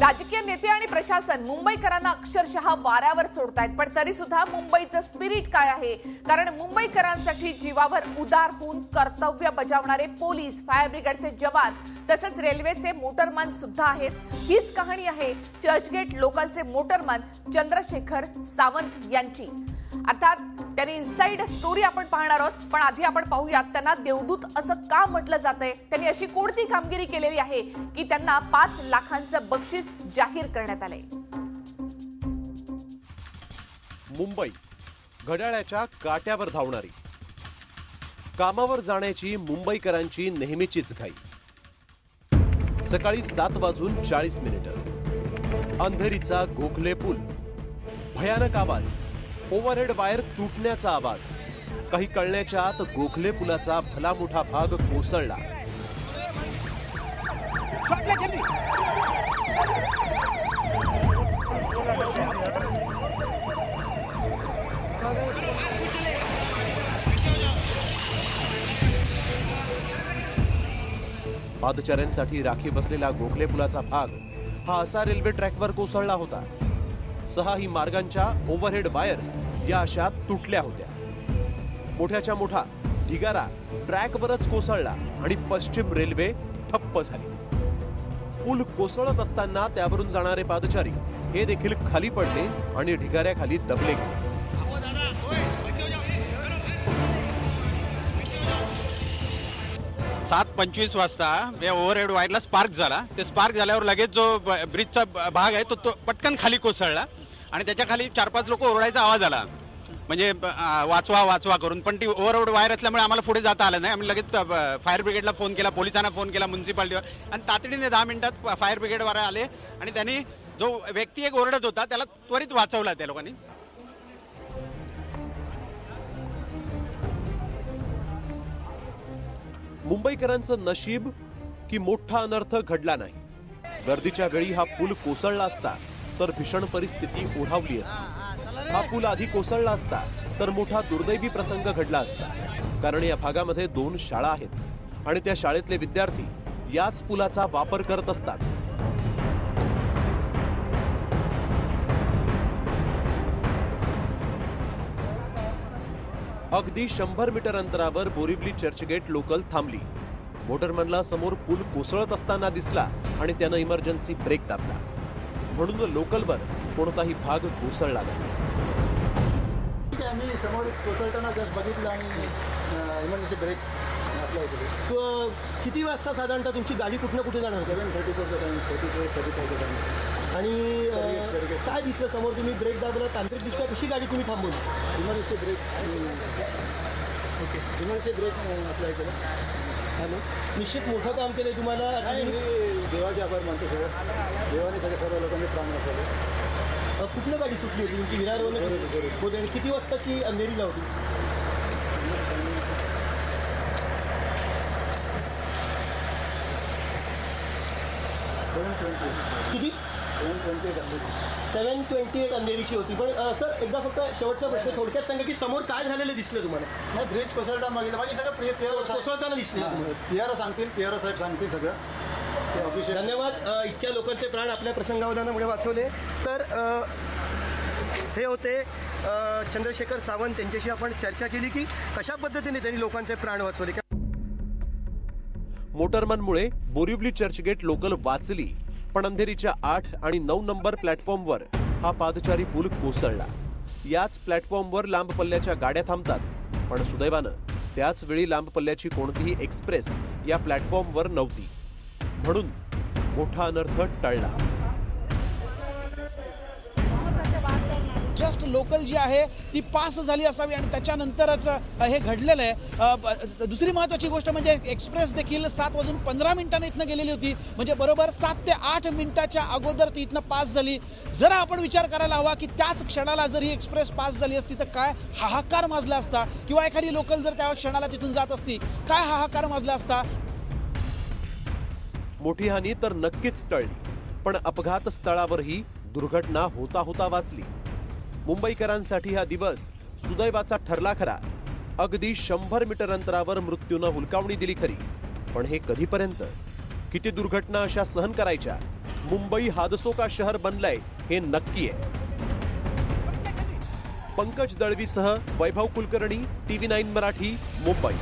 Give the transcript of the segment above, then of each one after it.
राजकीय नेते आणि प्रशासन मुंबईकरांना अक्षरशः वाऱ्यावर सोडतायत. पण तरी सुद्धा मुंबईचं स्पिरिट काय आहे? कारण मुंबईकरांसाठी जीवावर उदार होऊन कर्तव्य बजावणारे पोलीस फायर ब्रिगेडचे जवान तसंच रेल्वेचे मोटरमन सुद्धा आहेत. हीच कहाणी आहे चर्चगेट लोकलचे मोटरमन चंद्रशेखर सावंत यांची. अर्थात त्यांनी इनसाइड स्टोरी आपण पाहणार आहोत पण आधी आपण पाहूयात त्यांना देवदूत असं का म्हटलं जातंय? त्यांनी अशी कोणती कामगिरी केलेली आहे की त्यांना पाच लाखांचं बक्षीस जाहीर करण्यात आलंय मुंबई घड्याळ्याच्या काट्यावर धावणारी. कामावर जाण्याची मुंबईकरांची नेहमीचीच घाई. सकाळी सात वाजून चाळीस मिनिटं. अंधेरीचा गोखले पूल. भयानक आवाज. ओव्हरहेड वायर तुटण्याचा आवाज. काही कळण्याच्या आत गोखले पुलाचा भला मोठा भाग कोसळला. पादचाऱ्यांसाठी राखी बसलेला गोखले पुलाचा भाग हा असा रेल्वे ट्रॅकवर कोसळला होता. सहाही मार्गांच्या ओव्हरहेड वायर्स या अशा तुटल्या होत्या. मोठ्याच्या मोठा ढिगारा ट्रॅकवरच कोसळला आणि पश्चिम रेल्वे ठप्प झाली. पूल कोसळत असताना त्यावरून जाणारे पादचारी हे देखील खाली पडले आणि ढिगाऱ्याखाली दबले गेले. सात पंचवीस वाजता या ओव्हरहेड वायरला स्पार्क झाला. ते स्पार्क झाल्यावर लगेच जो ब्रिजचा भाग आहे तो तो पटकन खाली कोसळला आणि त्याच्याखाली चार पाच लोक ओरडायचा आवाज आला. म्हणजे वाचवा वाचवा करून. पण ती ओव्हरहेड वायर असल्यामुळे आम्हाला पुढे जाता आलं नाही. आम्ही लगेच फायर ब्रिगेडला फोन केला पोलिसांना फोन केला म्युन्सिपाल्टीवर. आणि तातडीने दहा मिनिटात फायर ब्रिगेडवाले आले आणि त्यांनी जो व्यक्ती एक ओरडत होता त्याला त्वरित वाचवला त्या लोकांनी. मुंबईकरांचं नशीब की मोठा अनर्थ घडला नाही. गर्दीच्या वेळी हा पूल कोसळला असता तर भीषण परिस्थिती ओढावली असती. हा पूल आधी कोसळला असता तर मोठा दुर्दैवी प्रसंग घडला असता. कारण या भागामध्ये दोन शाळा आहेत आणि त्या शाळेतले विद्यार्थी याच पुलाचा वापर करत असतात. अगदी शंभर मीटर अंतरावर बोरिवली चर्चगेट लोकल थांबली. मोटरमनला समोर पूल कोसळत असताना दिसला आणि त्यानं इमर्जन्सी ब्रेक दाबला. म्हणून लोकलवर कोणताही भाग कोसळला नाही. ठीक आहे आम्ही समोर कोसळताना जस्ट बघितलं आणि इमर्जन्सी ब्रेक किती वाजता साधारणतः तुमची गाडी कुठनं कुठे जाणार seven thirty thirty four thirty आणि. काय दिसलं समोर तुम्ही? ब्रेक दाबला तांत्रिकदृष्ट्या कशी गाडी तुम्ही थांबवली? Emergency brake. Okay. Emergency brake apply केलं. हॅलो. निश्चित मोठं काम केलंय तुम्हाला. आणि मी देवाचे आभार मानतो सगळं. देवाने सगळ्या सर्व लोकांनी प्राण वाचवले. अ, कुठनं गाडी सुटली होती? तुमची. होती आणि किती वाजताची अंधेरीला होती किती? सेवन ट्वेंटी एट अंधेरीची होती. पण अ, सर एकदा फक्त शेवटचा प्रश्न थोडक्यात सांगा की समोर काय झालेलं दिसलं तुम्हाला? नाही ब्रिज कोसळता मागितलं बाकी सगळं प्रिय पिअर कोसळताना दिसलं तुम्हाला. सांगतील पिआर साहेब सांगतील सगळं. ते ऑफिशियल धन्यवाद. अ, इतक्या लोकांचे प्राण आपल्या प्रसंगावधानामुळे वाचवले. तर अ, हे होते अ, चंद्रशेखर सावंत. यांच्याशी आपण चर्चा केली की कशा पद्धतीने त्यांनी लोकांचे प्राण वाचवले? मोटरमनमुळे बोरिवली चर्चगेट लोकल वाचली. पण अंधेरीच्या आठ आणि नऊ नंबर प्लॅटफॉर्मवर हा पादचारी पूल कोसळला. याच प्लॅटफॉर्मवर लांब पल्ल्याच्या गाड्या थांबतात. पण सुदैवानं त्याच वेळी लांब पल्ल्याची कोणतीही एक्सप्रेस या प्लॅटफॉर्मवर नव्हती. म्हणून मोठा अनर्थ टळला. जस्ट लोकल जी आहे ती पास झाली असावी आणि त्याच्यानंतरच हे घडलेलं आहे. दुसरी महत्त्वाची गोष्ट म्हणजे एक्सप्रेस देखील सात वाजून पंधरा मिनिटांनी इथनं गेलेली होती. म्हणजे बरोबर सात ते आठ मिनिटाच्या अगोदर ती इथनं पास झाली. जरा आपण विचार करायला हवा की त्याच क्षणाला जर ही एक्सप्रेस पास झाली असती तर काय हाहाकार माजला असता? किंवा एखादी लोकल जर त्या क्षणाला तिथून जात असती काय हाहाकार माजला असता? मोठी हानी तर नक्कीच टळली पण अपघात स्थळावरही दुर्घटना होता होता वाचली. मुंबईकरांसाठी हा दिवस सुदैवाचा ठरला खरा. अगदी शंभर मीटर अंतरावर मृत्यूनं हुलकावणी दिली खरी. पण हे कधीपर्यंत? किती दुर्घटना अशा सहन करायच्या? मुंबई हादसो का शहर बनलंय हे नक्की आहे. पंकज दळवीसह वैभव कुलकर्णी टीव्ही नाईन मराठी मुंबई.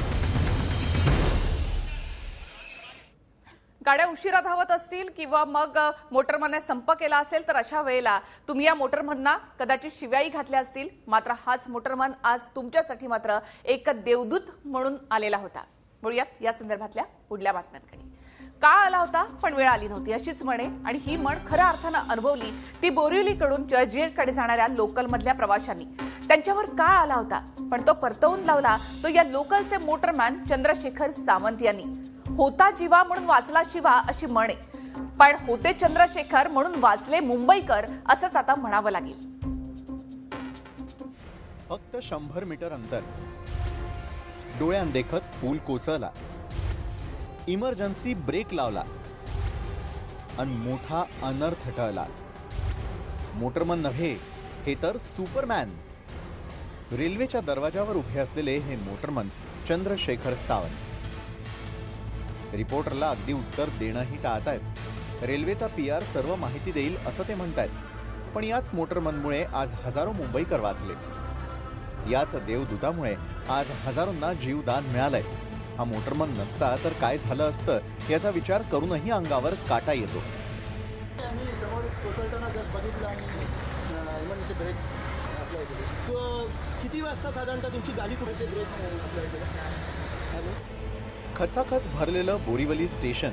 गाड्या उशिरा धावत असतील किंवा मग मोटरमनने संप केला असेल तर अशा वेळेला तुम्ही या मोटरमनना कदाचित शिव्याही घातल्या असतील. मात्र हाच मोटरमन आज तुमच्यासाठी मात्र एक देवदूत म्हणून आलेला होता. बोलूयात या संदर्भातल्या पुढल्या बातम्यांकडे. काळ आला होता पण वेळ आली नव्हती अशीच म्हणे. आणि ही म्हण खऱ्या अर्थानं अनुभवली ती बोरिवलीकडून चर्चगेटकडे जाणाऱ्या लोकलमधल्या प्रवाशांनी. त्यांच्यावर काळ आला होता पण तो परतवून लावला तो या लोकलचे मोटरमॅन चंद्रशेखर सावंत यांनी. होता जीवा म्हणून वाचला शिवा अशी म्हणे. पण होते चंद्रशेखर म्हणून वाचले मुंबईकर असंच आता म्हणावं लागेल. फक्त शंभर मीटर अंतर. डोळ्यान देखत पूल कोसळला. इमर्जन्सी ब्रेक लावला. आणि मोठा अनर्थ टळला. मोटरमन नव्हे हे तर सुपरमॅन. रेल्वेच्या दरवाजावर उभे असलेले हे मोटरमन चंद्रशेखर सावंत. रिपोर्टरला अगदी उत्तर देणंही टाळतायत. रेल्वेचा पी आर सर्व माहिती देईल असं ते म्हणतायत. पण याच मोटरमनमुळे आज हजारो मुंबईकर वाचले. याच देवदूतामुळे आज हजारोंना जीवदान मिळालंय. हा मोटरमन नसता तर काय झालं असतं याचा विचार करूनही अंगावर काटा येतो. किती वाजता साधारणतः तुमची गाडी कुठे ब्रेक खचाखच भरलेलं बोरीवली स्टेशन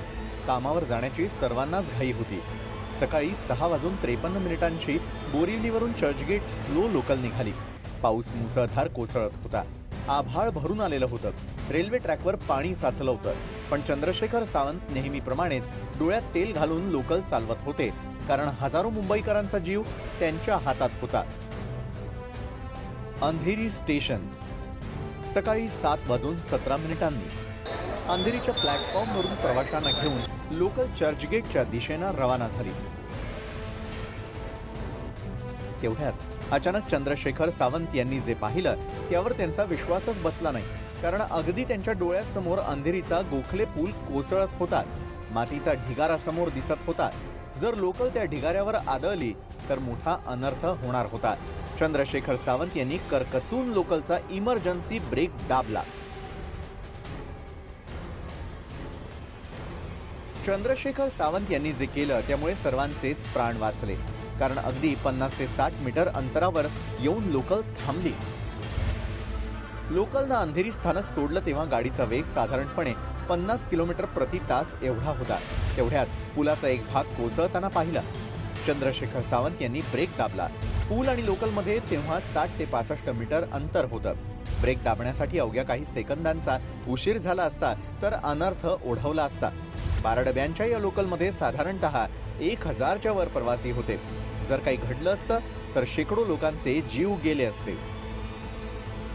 कामावर जाण्याची सर्वांनाच घाई होती. सकाळी सहा वाजून त्रेपन्न मिनिटांची बोरिवलीवरून चर्चगेट स्लो लोकल निघाली. पाऊस मुसळधार कोसळत होता. आभाळ भरून आलेलं होतं. रेल्वे ट्रॅकवर पाणी साचलं होतं. पण चंद्रशेखर सावंत नेहमीप्रमाणेच डोळ्यात तेल घालून लोकल चालवत होते. कारण हजारो मुंबईकरांचा जीव त्यांच्या हातात होता. अंधेरी स्टेशन. सकाळी सात वाजून सतरा मिनिटांनी अंधेरीच्या प्लॅटफॉर्मवरून प्रवाशांना घेऊन लोकल चर्चगेटच्या दिशेनं रवाना झाली. तेवढ्यात अचानक चंद्रशेखर सावंत यांनी जे पाहिलं त्यावर त्यांचा विश्वासच बसला नाही. कारण अगदी त्यांच्या डोळ्यासमोर अंधेरीचा गोखले पूल कोसळत होता. मातीचा ढिगारा समोर दिसत होता. जर लोकल त्या ढिगाऱ्यावर आदळली तर मोठा अनर्थ होणार होता. चंद्रशेखर सावंत यांनी करकचून लोकलचा इमर्जन्सी ब्रेक दाबला. चंद्रशेखर सावंत यांनी जे केलं त्यामुळे सर्वांचेच प्राण वाचले. कारण अगदी पन्नास ते साठ मीटर अंतरावर येऊन लोकल थांबली. लोकलनं अंधेरी स्थानक सोडलं तेव्हा गाडीचा वेग साधारणपणे पन्नास किलोमीटर प्रति तास एवढा होता. तेवढ्यात पुलाचा एक भाग कोसळताना पाहिला. चंद्रशेखर सावंत यांनी ब्रेक दाबला. पूल आणि लोकलमध्ये तेव्हा साठ ते पासष्ट मीटर अंतर होतं. ब्रेक दाबण्यासाठी अवघ्या काही सेकंदांचा उशीर झाला असता तर अनर्थ ओढवला असता. बारा डब्यांच्या या लोकलमध्ये साधारणतः एक हजारच्या वर प्रवासी होते. जर काही घडलं असतं तर शेकडो लोकांचे जीव गेले असते.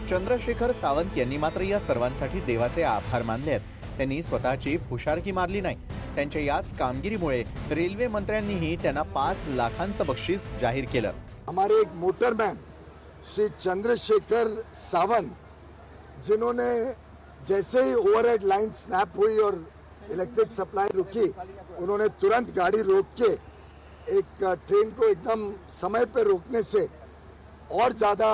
चंद्रशेखर सावंत यांनी मात्र या सर्वांसाठी देवाचे आभार मानले आहेत. त्यांनी स्वतःची फुशारकी मारली नाही. त्यांच्या याच कामगिरीमुळे रेल्वे मंत्र्यांनीही त्यांना पाच लाखांचं बक्षीस जाहीर केलं. हमारे एक मोटरमॅन श्री चंद्रशेखर सावंत, जिन्होंने जैसे ही ओवरहेड लाइन स्नैप हुई और इलेक्ट्रिक सप्लाई रुकी, उन्होंने तुरंत गाड़ी रोक के एक ट्रेन को एकदम समय पर रोकने से और ज़्यादा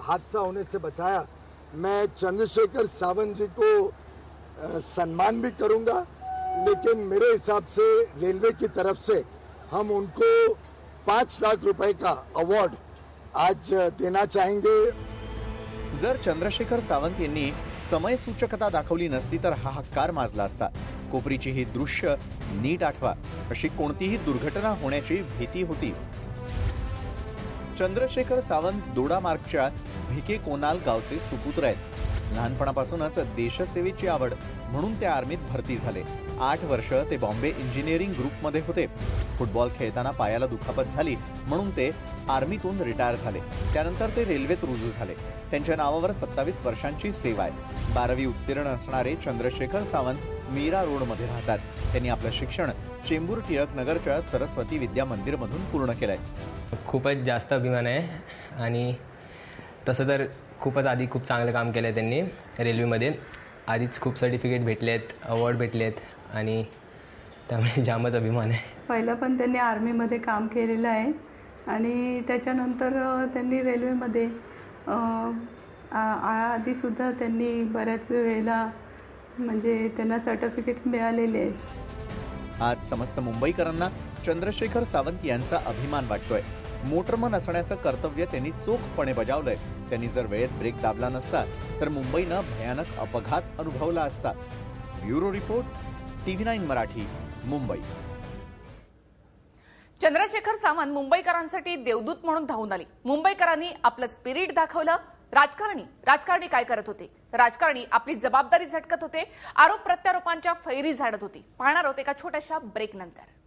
हादसा होने से बचाया। मैं चंद्रशेखर सावंत जी को सम्मान भी करूँगा, लेकिन मेरे हिसाब से रेलवे की तरफ़ से हम उनको पाँच लाख रुपए का अवार्ड आज देना चाहेंगे? जर चंद्रशेखर सावंत यांनी समय सूचकता दाखवली नसती तर हा हक्कार माजला असता. कोपरीची ही दृश्य नीट आठवा अशी कोणतीही दुर्घटना होण्याची भीती होती. चंद्रशेखर सावंत दोडामार्गच्या भिके कोनाल गावचे सुपुत्र आहेत. लहानपणापासूनच देशसेवेची आवड म्हणून ते आर्मीत भरती झाले. आठ वर्ष ते बॉम्बे इंजिनिअरिंग ग्रुपमध्ये होते. फुटबॉल खेळताना पायाला दुखापत झाली म्हणून ते आर्मीतून रिटायर झाले. त्यानंतर ते रेल्वेत रुजू झाले. त्यांच्या नावावर सत्तावीस वर्षांची सेवा आहे. बारावी उत्तीर्ण असणारे चंद्रशेखर सावंत मीरा रोडमध्ये राहतात. त्यांनी आपलं शिक्षण चेंबूर टिळक नगरच्या सरस्वती विद्या मंदिरमधून पूर्ण केलंय. खूपच जास्त अभिमान आहे. आणि तसं तर खूपच आधी खूप चांगलं काम केलं आहे त्यांनी रेल्वेमध्ये. आधीच खूप सर्टिफिकेट भेटले आहेत अवॉर्ड भेटले आहेत आणि त्यामुळे जामच अभिमान आहे. पहिलं पण त्यांनी आर्मीमध्ये काम केलेलं आहे आणि त्याच्यानंतर त्यांनी रेल्वेमध्ये अ, आ- आ- आधीसुद्धा त्यांनी बऱ्याच वेळेला म्हणजे त्यांना सर्टिफिकेट्स मिळालेले आहेत. आज समस्त मुंबईकरांना चंद्रशेखर सावंत यांचा अभिमान वाटतोय. मोटरमन असण्याचं कर्तव्य त्यांनी चोखपणे बजावलंय. त्यांनी जर वेळेत ब्रेक दाबला नसता तर मुंबईनं भयानक अपघात अनुभवला असता. Bureau report TV nine Marathi Mumbai. Chandrashekhar Sawant मुंबईकरांसाठी देवदूत म्हणून धावून आली. मुंबईकरांनी आपलं स्पिरिट दाखवलं. राजकारणी राजकारणी काय करत होते? राजकारणी आपली जबाबदारी झटकत होते. आरोप प्रत्यारोपांच्या फैरी झाडत होती. पाहणार होते एका छोट्याशा ब्रेक नंतर.